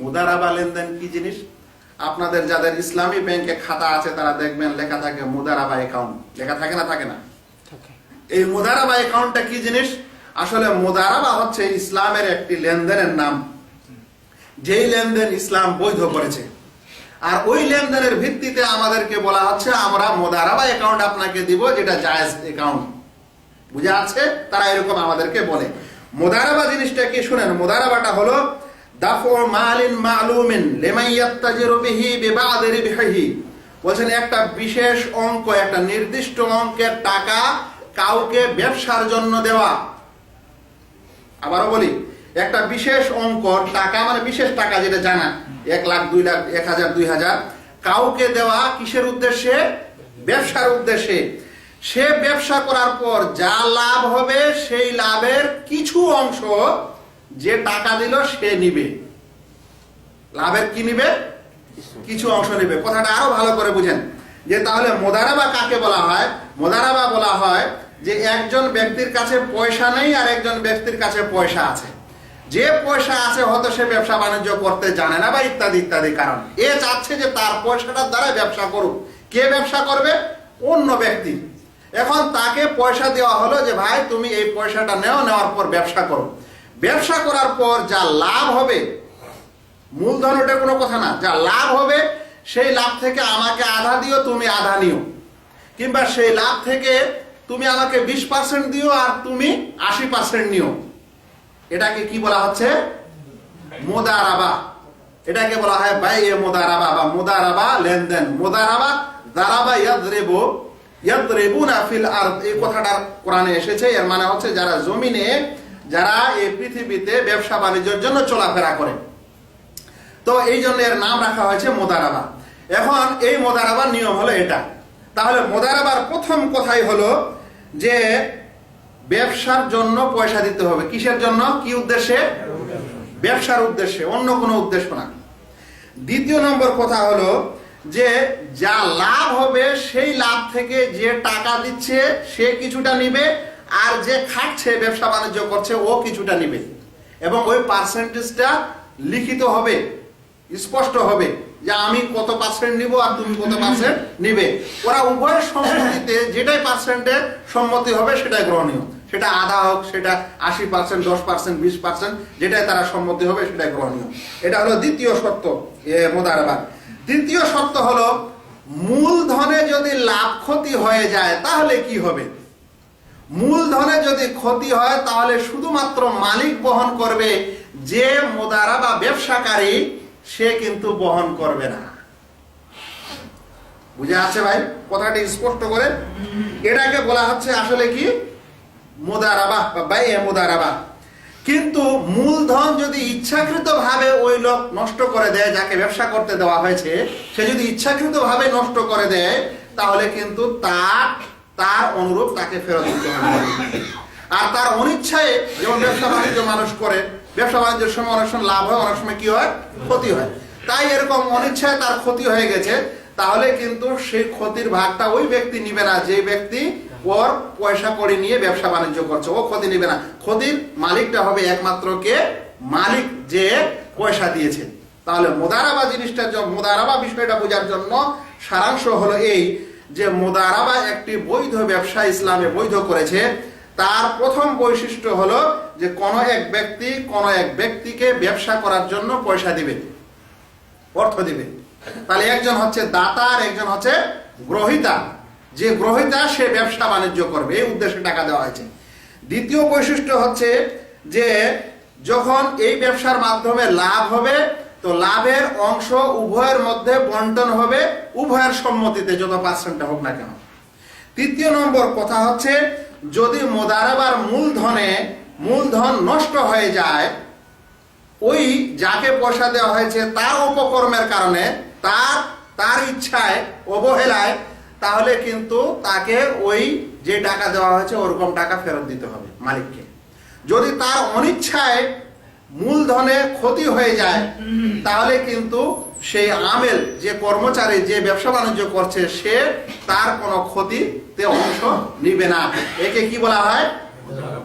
মুদারাবা লেনদেন কি জিনিস? আপনাদের যাদের ইসলামী ব্যাংকে খাতা আছে তারা দেখবেন লেখা থাকে মুদারাবা অ্যাকাউন্ট লেখা থাকে না থাকে না? এই মুদারাবা অ্যাকাউন্টটা কি জিনিস? আসলে মুদারাবা হচ্ছে ইসলামের একটি লেনদেনের নাম। যেই লেনদেন ইসলাম বৈধ করেছে। আর ওই লেনদেনের ভিত্তিতে আমাদেরকে বলা হচ্ছে আমরা মোদারাবা অ্যাকাউন্ট আপনাকে দিব যেটা জায়েজ অ্যাকাউন্ট বুঝে আছে? তারা এরকম আমাদেরকে বলে। মোদারাবা জিনিসটা কি? শুনেন মোদারাবাটা হলো বলছেন, একটা বিশেষ অঙ্ক, একটা নির্দিষ্ট অঙ্কের টাকা কাউকে ব্যবসার জন্য দেওয়া। আবারও বলি, একটা বিশেষ অঙ্ক, টাকা মানে বিশেষ টাকা যেটা জানা, এক লাখ, দুই লাখ, এক হাজার, দুই হাজার, কাউকে দেওয়া কিসের উদ্দেশ্যে? ব্যবসার উদ্দেশ্যে। সে ব্যবসা করার পর যা লাভ হবে, সেই লাভের কিছু অংশ যে টাকা দিল সে নিবে। লাভের কি নিবে? কিছু অংশ নেবে। কথাটা আরও ভালো করে বুঝেন। যে তাহলে মোদারাবা কাকে বলা হয়? মোদারাবা বলা হয় যে একজন ব্যক্তির কাছে পয়সা নেই আর একজন ব্যক্তির কাছে পয়সা আছে। যে পয়সা আছে, হয়তো সে ব্যবসা বাণিজ্য করতে জানে না বা ইত্যাদি ইত্যাদি কারণ। এ চাচ্ছে যে তার পয়সাটার দ্বারা ব্যবসা করুক। কে ব্যবসা করবে? অন্য ব্যক্তি। এখন তাকে পয়সা দেওয়া হলো যে, ভাই, তুমি এই পয়সাটা নেও, নেওয়ার পর ব্যবসা করো। ব্যবসা করার পর যা লাভ হবে, মূলধন ওটা কোনো কথা না, যা লাভ হবে, সেই লাভ থেকে আমাকে আধা দিও, তুমি আধা নিও। কিংবা সেই লাভ থেকে তুমি আমাকে বিশ পার্সেন্ট দিও আর তুমি আশি পার্সেন্ট নিও। এটাকে কি বলা হচ্ছে? মোদারাবা। এটাকে বলা হয় বাই এ মোদারাবা বা মোদারাবা লেনদেন। মোদারাবা, দারাবা ইয়াদরেবো, ইয়াদরেবুনা ফিল আর এই কথাটা কোরআনে এসেছে, এর মানে হচ্ছে যারা জমিনে যারা এই পৃথিবীতে ব্যবসা বাণিজ্যের জন্য চলাফেরা করে। তো এই জন্য এর নাম রাখা হয়েছে মোদারাবা। এখন এই মোদারাবার নিয়ম হলো এটা। তাহলে মোদারাবার প্রথম কথাই হলো যে ব্যবসার জন্য পয়সা দিতে হবে। কিসের জন্য? কি উদ্দেশ্যে? ব্যবসার উদ্দেশ্যে, অন্য কোনো উদ্দেশ্য না। দ্বিতীয় নম্বর কথা হলো যে যা লাভ হবে সেই লাভ থেকে যে টাকা দিচ্ছে সে কিছুটা নিবে আর যে খাচ্ছে ব্যবসা বাণিজ্য করছে, ও কিছুটা নেবে। এবং ওই পার্সেন্টেজটা লিখিত হবে, স্পষ্ট হবে যে আমি কত পার্সেন্ট নিব আর তুমি কত পার্সেন্ট নিবে। ওরা উভয়ের সম্মতিতে যেটাই পার্সেন্টে সম্মতি হবে, সেটাই গ্রহণীয়। সেটা আধা হোক, সেটা আশি পার্সেন্ট দশ পার্সেন্ট বিশ পার্সেন্ট যেটাই তারা সম্মতি হবে, সেটাই গ্রহণীয়। এটা হলো দ্বিতীয় সত্য মোদারাবাদ। তৃতীয় সত্য হলো, মূলধনে যদি লাভ ক্ষতি হয়ে যায়, তাহলে কি হবে? মূলধনে যদি ক্ষতি হয়, তাহলে শুধুমাত্র মালিক বহন করবে। যে মোদারা বা ব্যবসাকারী, সে কিন্তু বহন করবে না। বুঝে আছে ভাই? কথাটি স্পষ্ট করে? এটাকে বলা হচ্ছে আসলে কি? মোদারাবা। বা বাই মোদারাবা। কিন্তু মূলধন যদি ইচ্ছাকৃত ভাবে ওই লোক নষ্ট করে দেয়, যাকে ব্যবসা করতে দেওয়া হয়েছে, সে যদি ইচ্ছাকৃত ভাবে নষ্ট করে দেয়, তাহলে কিন্তু তার তার অনুরূপ তাকে ফেরত দিতে হবে। আর তার অনিচ্ছায় যেমন ব্যবসা বাণিজ্য মানুষ করে, ব্যবসা বাণিজ্যের সময় অনেক সময় লাভ হয়, অনেক সময় কি হয়? ক্ষতি হয়। তাই এরকম অনিচ্ছায় তার ক্ষতি হয়ে গেছে, তাহলে কিন্তু সেই ক্ষতির ভাগটা ওই ব্যক্তি নিবে না যে ব্যক্তি ওর পয়সা করে নিয়ে ব্যবসা বাণিজ্য করছে। ও ক্ষতি নিবে না। ক্ষতির মালিকটা হবে একমাত্র কে? মালিক যে পয়সা দিয়েছে। তাহলে মোদারাবা জিনিসটা জ- মোদারাবা বিষয়টা বোঝার জন্য সারাংশ হলো এই যে মোদারাবা একটি বৈধ ব্যবসা ইসলামে বৈধ করেছে, তার প্রথম বৈশিষ্ট্য হলো যে কোন এক ব্যক্তি কোন এক ব্যক্তিকে ব্যবসা করার জন্য পয়সা দিবে, অর্থ দিবে। তাহলে একজন হচ্ছে দাতা আর একজন হচ্ছে গ্রহিতা। যে গ্রহিতা, সে ব্যবসা বাণিজ্য করবে, এই উদ্দেশ্যে টাকা দেওয়া হয়েছে। দ্বিতীয় বৈশিষ্ট্য হচ্ছে যে যখন এই ব্যবসার মাধ্যমে লাভ হবে তো লাভের অংশ উভয়ের মধ্যে বন্টন হবে, উভয়ের সম্মতিতে যত পার্সেন্টটা হোক না কেন। তৃতীয় নম্বর কথা হচ্ছে, যদি মোদারাবার মূলধনে মূলধন নষ্ট হয়ে যায়, ওই যাকে পয়সা দেওয়া হয়েছে তার উপকর্মের কারণে, তার তার ইচ্ছায় অবহেলায়, তাহলে কিন্তু তাকে ওই যে টাকা দেওয়া হয়েছে, ওরকম টাকা ফেরত দিতে হবে মালিককে। যদি তার অনিচ্ছায় মূলধনে ক্ষতি হয়ে যায়, তাহলে কিন্তু সেই আমেল যে কর্মচারী, যে ব্যবসা বাণিজ্য করছে, সে তার কোনো ক্ষতিতে অংশ নিবে না। একে কি বলা হয়?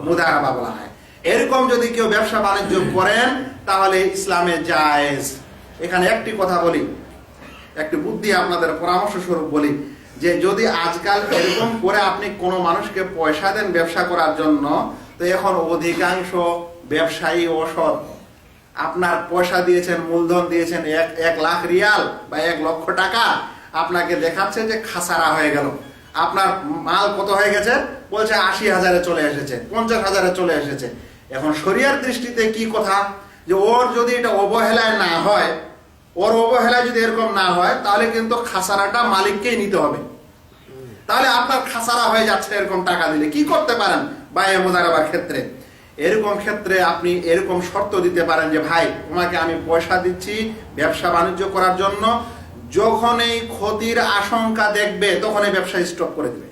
মুদারাবা বলা হয়। এরকম যদি কেউ ব্যবসা বাণিজ্য করেন, তাহলে ইসলামে জায়েজ। এখানে একটি কথা বলি, একটি বুদ্ধি আপনাদের পরামর্শ স্বরূপ বলি, যে যদি আজকাল এরকম করে আপনি কোনো মানুষকে পয়সা দেন ব্যবসা করার জন্য, তো এখন অধিকাংশ ব্যবসায়ী অসৎ আপনার পয়সা দিয়েছেন, মূলধন দিয়েছেন এক এক লাখ রিয়াল বা এক লক্ষ টাকা, আপনাকে দেখাচ্ছে যে খাসারা হয়ে গেল। আপনার মাল কত হয়ে গেছে? বলছে আশি হাজারে চলে এসেছে, পঞ্চাশ হাজারে চলে এসেছে। এখন শরিয়ার দৃষ্টিতে কি কথা? যে ওর যদি এটা অবহেলায় না হয়, ওর অবহেলায় যদি এরকম না হয়, তাহলে কিন্তু খাসারাটা মালিককেই নিতে হবে। তাহলে আপনার খাসারা হয়ে যাচ্ছে এরকম টাকা দিলে। কি করতে পারেন বাইরে মোদারাবার ক্ষেত্রে? এরকম ক্ষেত্রে আপনি এরকম শর্ত দিতে পারেন যে, ভাই, তোমাকে আমি পয়সা দিচ্ছি ব্যবসা বাণিজ্য করার জন্য। যখন এই ক্ষতির আশঙ্কা দেখবে, তখন এই ব্যবসা স্টপ করে দিবে।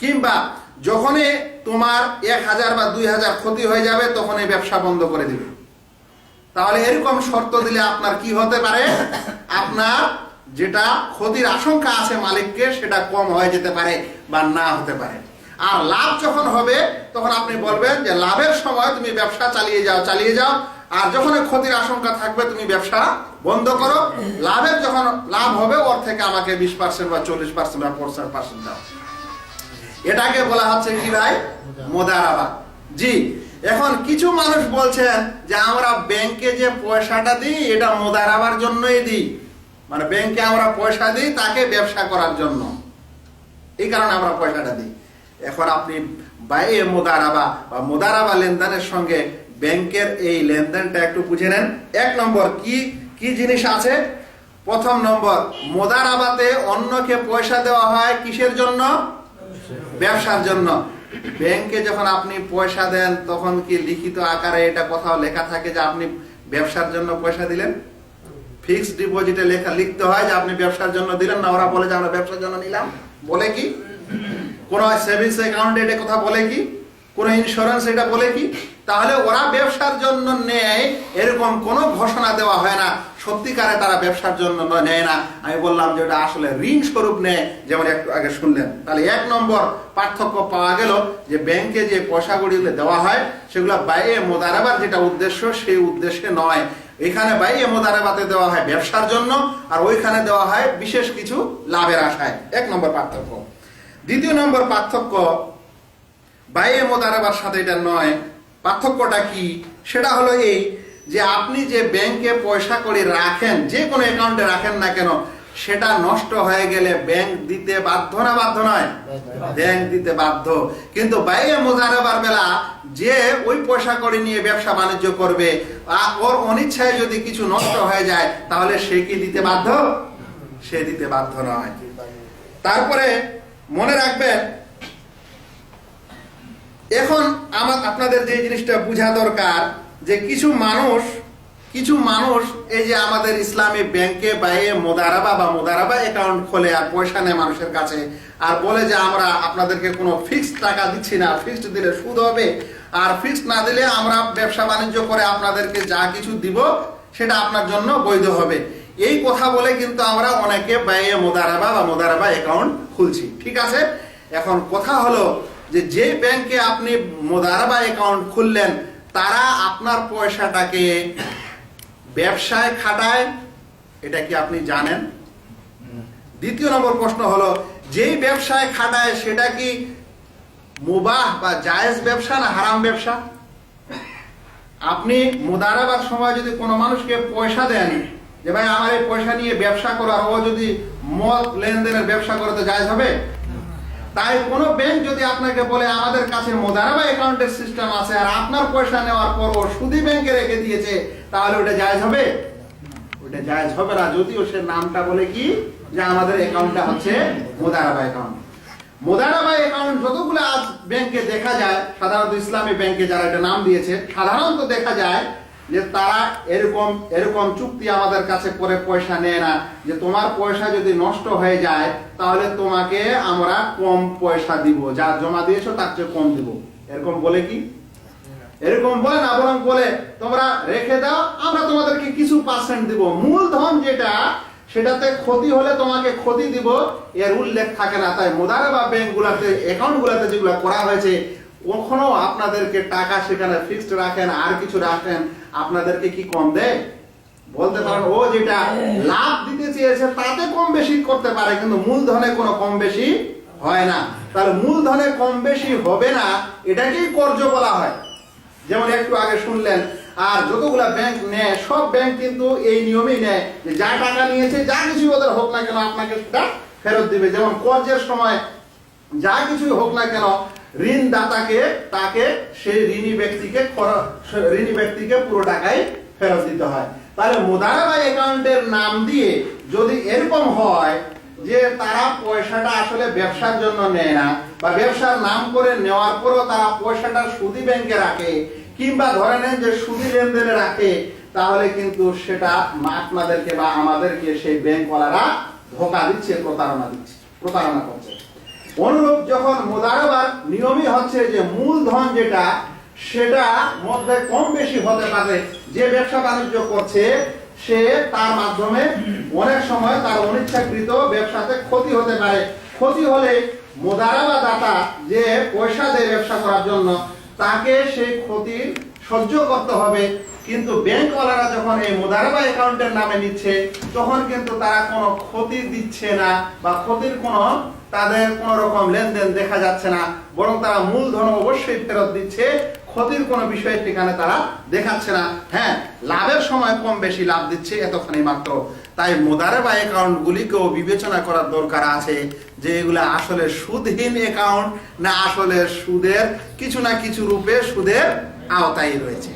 কিংবা যখনই তোমার এক হাজার বা দুই হাজার ক্ষতি হয়ে যাবে, তখন এই ব্যবসা বন্ধ করে দিবে। তাহলে এরকম শর্ত দিলে আপনার কি হতে পারে? আপনার যেটা ক্ষতির আশঙ্কা আছে মালিককে, সেটা কম হয়ে যেতে পারে বা না হতে পারে। আর লাভ যখন হবে, তখন আপনি বলবেন যে লাভের সময় তুমি ব্যবসা চালিয়ে যাও চালিয়ে যাও। আর যখন ক্ষতির আশঙ্কা থাকবে, তুমি ব্যবসা বন্ধ করো। লাভের যখন লাভ হবে, ওর থেকে আমাকে বিশ পার্সেন্ট বা চল্লিশ পার্সেন্ট বা পঞ্চাশ পার্সেন্ট দাও। এটাকে বলা হচ্ছে কি ভাই? মোদারাবা। জি, এখন কিছু মানুষ বলছেন যে আমরা ব্যাংকে যে পয়সাটা দিই, এটা মোদারাবার জন্যই দিই। মানে ব্যাংকে আমরা পয়সা দিই, তাকে ব্যবসা করার জন্য। এই কারণে আমরা পয়সাটা দিই। এখন আপনি বাইরে মোদারাবা বা মোদারাবা লেনদেনের সঙ্গে ব্যাংকের এই লেনদেনটা একটু বুঝে নেন। এক নম্বর কি কি জিনিস আছে? প্রথম নম্বর, মোদারাবাতে অন্যকে পয়সা দেওয়া হয় কিসের জন্য? ব্যবসার জন্য। ব্যাংকে যখন আপনি পয়সা দেন, তখন কি লিখিত আকারে এটা কোথাও লেখা থাকে যে আপনি ব্যবসার জন্য পয়সা দিলেন? ফিক্সড ডিপোজিটে লেখা, লিখতে হয় যে আপনি ব্যবসার জন্য দিলেন না, ওরা বলে যে আমরা ব্যবসার জন্য নিলাম। বলে কি? কোন সেভিংস অ্যাকাউন্টে এটা কথা বলে কি? কোন ইন্স্যুরেন্স এটা বলে কি? তাহলে ওরা ব্যবসার জন্য নেয়, এরকম কোনো ঘোষণা দেওয়া হয় না। সত্যিকারে তারা ব্যবসার জন্য নেয় না। আমি বললাম যে ওটা আসলে ঋণ স্বরূপ নেয়, যেমন একটু আগে শুনলেন। তাহলে এক নম্বর পার্থক্য পাওয়া গেল যে ব্যাংকে যে পয়সাগুলি দেওয়া হয়, সেগুলো বাইরে মোদারাবার যেটা উদ্দেশ্য, সেই উদ্দেশ্যে নয়। এখানে বাইরে মোদারাবাতে দেওয়া হয় ব্যবসার জন্য, আর ওইখানে দেওয়া হয় বিশেষ কিছু লাভের আশায়। এক নম্বর পার্থক্য। দ্বিতীয় নম্বর পার্থক্য বাইরে মোদারাবার সাথে এটা নয়। পার্থক্যটা কি? সেটা হলো এই যে আপনি যে ব্যাংকে পয়সা করে রাখেন, যে কোনো অ্যাকাউন্টে রাখেন না কেন, সেটা নষ্ট হয়ে গেলে ব্যাংক দিতে বাধ্য না বাধ্য নয়? ব্যাংক দিতে বাধ্য। কিন্তু বাইরে মোজারাবার বেলা যে ওই পয়সা করে নিয়ে ব্যবসা বাণিজ্য করবে ওর অনিচ্ছায় যদি কিছু নষ্ট হয়ে যায়, তাহলে সে কি দিতে বাধ্য? সে দিতে বাধ্য নয়। তারপরে মনে রাখবেন, এখন আমার আপনাদের যে জিনিসটা বোঝা দরকার, যে কিছু মানুষ কিছু মানুষ এই যে আমাদের ইসলামী ব্যাংকে বাইরে মোদারাবা বা মোদারাবা অ্যাকাউন্ট খোলে আর পয়সা নেয় মানুষের কাছে, আর বলে যে আমরা আপনাদেরকে কোনো ফিক্সড টাকা দিচ্ছি না ফিক্সড দিলে সুদ হবে, আর ফিক্সড না দিলে আমরা ব্যবসা বাণিজ্য করে আপনাদেরকে যা কিছু দিব, সেটা আপনার জন্য বৈধ হবে। এই কথা বলে কিন্তু আমরা অনেকে বাইরে মোদারাবা বা মোদারাবা অ্যাকাউন্ট খুলছি, ঠিক আছে? এখন কথা হলো যে যে ব্যাংকে আপনি মোদারাবা অ্যাকাউন্ট খুললেন, তারা আপনার পয়সাটাকে ব্যবসায় খাটায়, এটা কি আপনি জানেন? দ্বিতীয় নম্বর প্রশ্ন হলো, যেই ব্যবসায় খাটায়, সেটা কি মুবাহ বা জায়েজ ব্যবসা না হারাম ব্যবসা? আপনি মোদারাবার সময় যদি কোনো মানুষকে পয়সা দেন যে ভাই, আমার এই পয়সা নিয়ে ব্যবসা করা ও যদি মদ লেনদেনের ব্যবসা করে তো জায়েজ হবে? তাই কোন ব্যাংক যদি আপনাকে বলে, আমাদের কাছে মোদারাবা অ্যাকাউন্টের সিস্টেম আছে, আর আপনার পয়সা নেওয়ার পর ও সুদি ব্যাংকে রেখে দিয়েছে, তাহলে ওটা জায়েজ হবে? ওটা জায়েজ হবে না, যদিও সে নামটা বলে কি? যে আমাদের অ্যাকাউন্টটা হচ্ছে মোদারাবা অ্যাকাউন্ট। মোদারাবা অ্যাকাউন্ট যতগুলো আজ ব্যাংকে দেখা যায়, সাধারণত ইসলামী ব্যাংকে যারা এটা নাম দিয়েছে, সাধারণত দেখা যায় যে তারা এরকম এরকম চুক্তি আমাদের কাছে করে পয়সা নেয় না, যে তোমার পয়সা যদি নষ্ট হয়ে যায়, তাহলে তোমাকে আমরা কম পয়সা দিব। যা জমা দিয়েছ তার চেয়ে কম দিব। এরকম বলে কি? এরকম বলে না, বরং বলে, তোমরা রেখে দাও, আমরা তোমাদেরকে কিছু পার্সেন্ট দিব। মূলধন যেটা, সেটাতে ক্ষতি হলে তোমাকে ক্ষতি দিব, এর উল্লেখ থাকে না। তাই মোদারে বা ব্যাংক গুলাতে অ্যাকাউন্ট গুলাতে যেগুলো করা হয়েছে কখনো আপনাদেরকে টাকা সেখানে ফিক্সড রাখেন, আর কিছু রাখেন, আপনাদেরকে কি কম দেয়? বলতে পারেন, ও যেটা লাভ দিতে চেয়েছে, তাতে কম বেশি করতে পারে, কিন্তু মূলধনে কোনো কম বেশি হয় না। তাহলে মূলধনে কম বেশি হবে না, এটাকেই কর্জ বলা হয়। যেমন একটু আগে শুনলেন, আর যতগুলা ব্যাংক নেয়, সব ব্যাংক কিন্তু এই নিয়মেই নেয় যে যা টাকা নিয়েছে, যা কিছু ওদের হোক না কেন, আপনাকে সেটা ফেরত দিবে। যেমন কর্জের সময় যা কিছুই হোক না কেন ঋণদাতাকে, তাকে সেই ঋণী ব্যক্তিকে ঋণী ব্যক্তিকে পুরো টাকাই ফেরত দিতে হয়। তাহলে মুদারাবা অ্যাকাউন্টের নাম দিয়ে যদি এরকম হয় যে তারা পয়সাটা আসলে ব্যবসার জন্য নেয় না বা ব্যবসার নাম করে নেওয়ার পরও তারা পয়সাটা সুদি ব্যাংকে রাখে কিংবা ধরে নেন যে সুদি লেনদেনে রাখে, তাহলে কিন্তু সেটা আপনাদেরকে বা আমাদেরকে সেই ব্যাংকওয়ালারা ধোকা দিচ্ছে, প্রতারণা দিচ্ছে, প্রতারণা করছে। অনুরূপ যখন মোদারবার নিয়মই হচ্ছে যে মূলধন যেটা, সেটা মধ্যে কম বেশি হতে পারে যে ব্যবসা বাণিজ্য করছে, সে তার মাধ্যমে অনেক সময় তার অনিচ্ছাকৃত ব্যবসাতে ক্ষতি হতে পারে। ক্ষতি হলে মোদারাবা দাতা যে পয়সা দেয় ব্যবসা করার জন্য, তাকে সেই ক্ষতি সহ্য করতে হবে। কিন্তু ব্যাংকওয়ালারা যখন এই মুদারাবা অ্যাকাউন্টের নামে নিচ্ছে, তখন কিন্তু তারা কোনো ক্ষতি দিচ্ছে না বা ক্ষতির কোনো তাদের কোন রকম লেনদেন দেখা যাচ্ছে না, বরং তারা মূলধন অবশ্যই ফেরত দিচ্ছে, ক্ষতির কোনো বিষয় সেখানে তারা দেখাচ্ছে না। হ্যাঁ লাভের সময় কম বেশি লাভ দিচ্ছে এতখানি মাত্র। তাই মোদারেবা অ্যাকাউন্ট গুলিকেও বিবেচনা করার দরকার আছে যে এগুলো আসলে সুদহীন অ্যাকাউন্ট না আসলে সুদের কিছু না কিছু রূপে সুদের আওতায় রয়েছে।